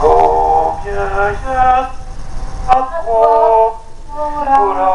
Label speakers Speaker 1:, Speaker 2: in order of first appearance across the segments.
Speaker 1: Tobie jest światło, która mrok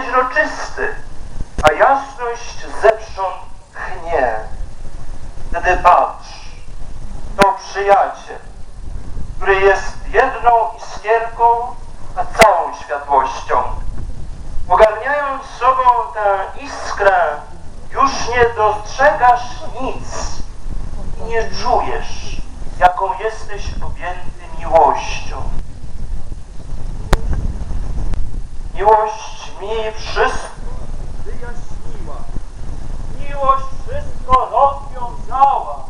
Speaker 1: przeźroczysty, a jasność zewsząd chnie. Wtedy patrz, to przyjaciel, który jest jedną iskierką, a całą światłością. Ogarniając sobą tę iskrę, już nie dostrzegasz nic i nie czujesz, jaką jesteś objęty miłością. Miłość mi wszystko wyjaśniła. Miłość wszystko rozwiązała.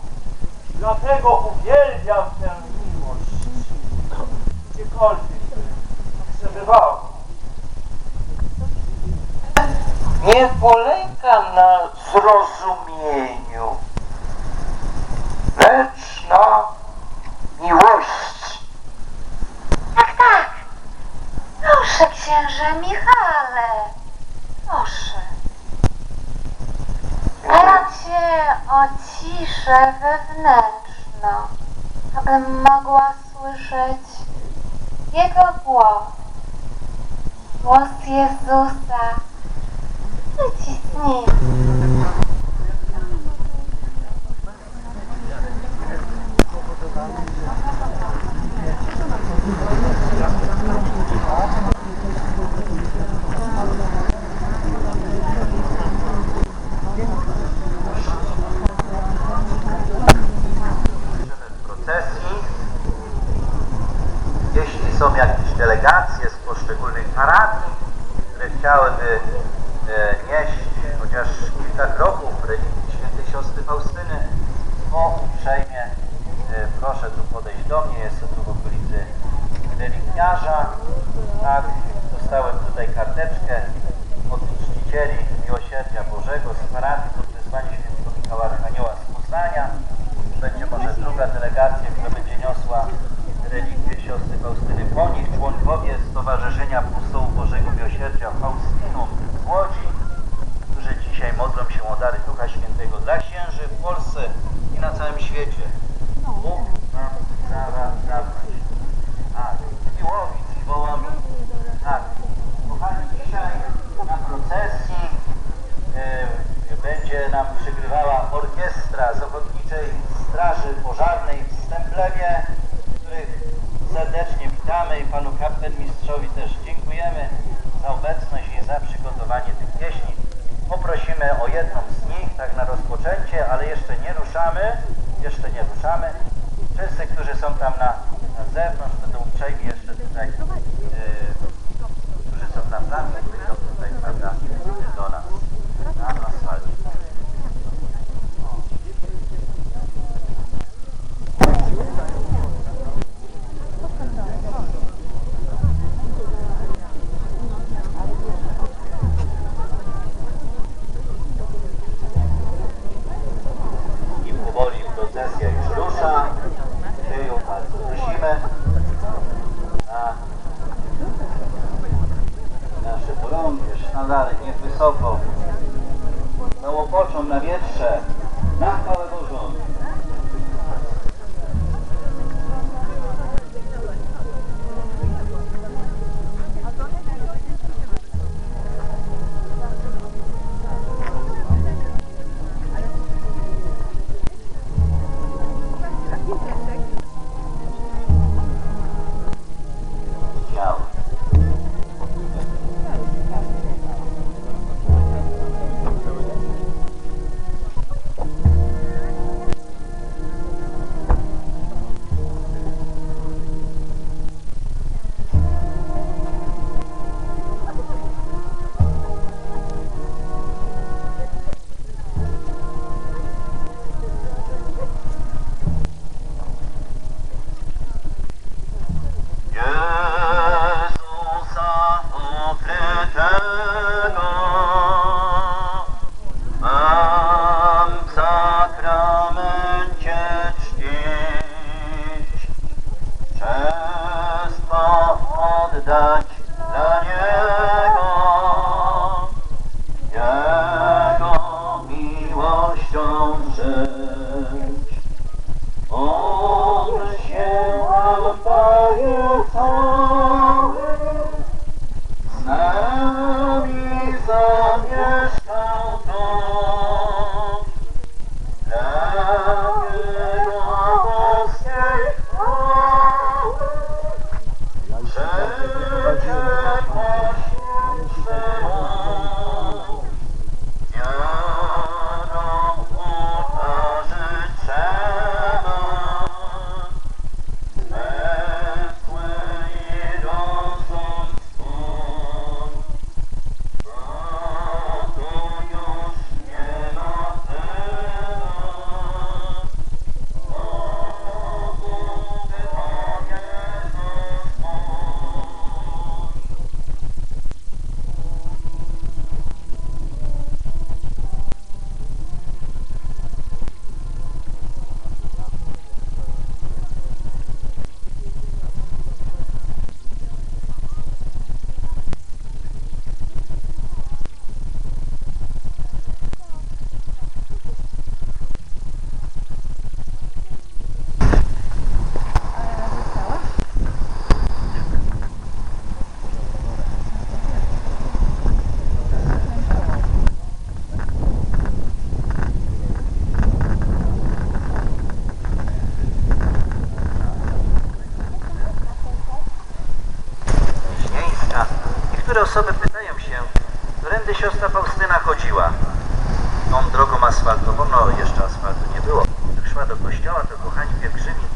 Speaker 1: Dlatego uwielbiam tę miłość. Gdziekolwiek by przebywała. Nie polega na zrozumieniu, lecz na miłości.
Speaker 2: Tak, tak. Proszę, księże Michale. Proszę. Staram się o ciszę wewnętrzną, abym mogła słyszeć Jego głos. Głos Jezusa. Leci z nim.
Speaker 3: w procesji. Jeśli są jakieś delegacje z poszczególnych parafii, które chciałyby e, nieść chociaż kilka kroków religii świętej siostry Faustyny, o uprzejmie e, proszę tu podejść do mnie, jestem tu w okolicy relikwiarza. Tak, dostałem tutaj karteczkę od czcicieli Miłosierdzia Bożego z parafii pod wezwaniem świętego Michała Archanioła z Poznania będzie może druga delegacja, która będzie niosła relikwie siostry Faustyny po nich, członkowie Stowarzyszenia Apostołów Bożego Miłosierdzia Faustynum w Łodzi, którzy dzisiaj modlą się o dary Ducha Świętego dla księży w Polsce i na całym świecie. Bóg nam zaraz zabrać. Tak, Miłowic i Wołomin. Tak, kochani, dzisiaj na procesji e, będzie nam przygrywała orkiestra Niektóre osoby pytają się, którędy siostra Faustyna chodziła? Tą drogą asfaltową, no jeszcze asfaltu nie było. Jak szła do kościoła, to kochani pielgrzymi